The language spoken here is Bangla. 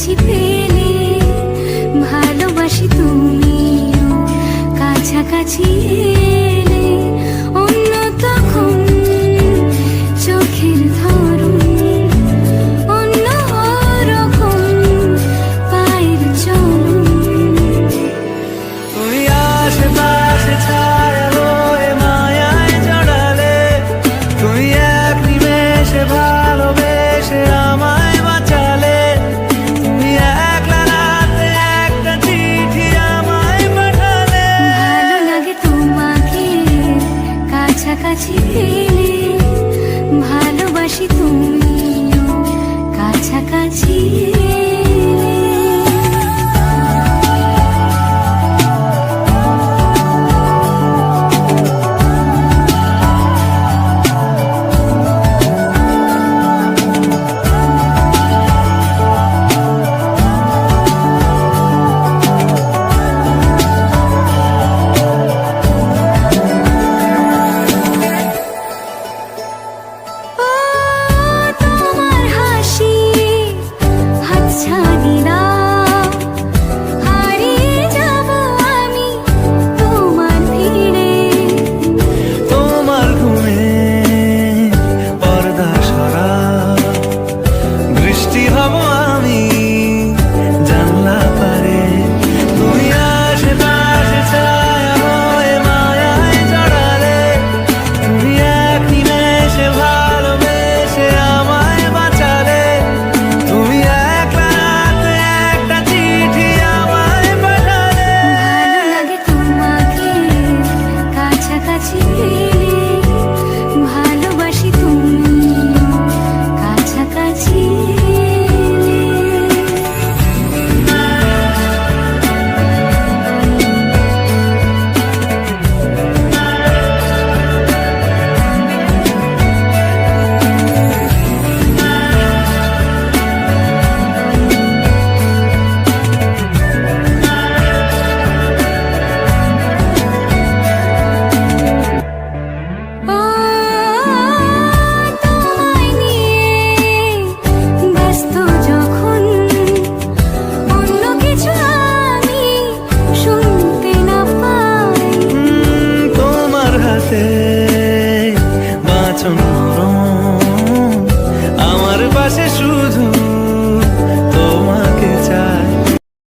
কাছে পেলে ভালোবাসি তুমি কাছাকাছি অন্য তখন চোখের ধরুন অন্য রকম পায়ের চরণ ওই আশেপাশে ছাড়া রয়ে মায়ায় জড়ালে তুমি এক নিমেষে ভালোবেসে কাছাকাছি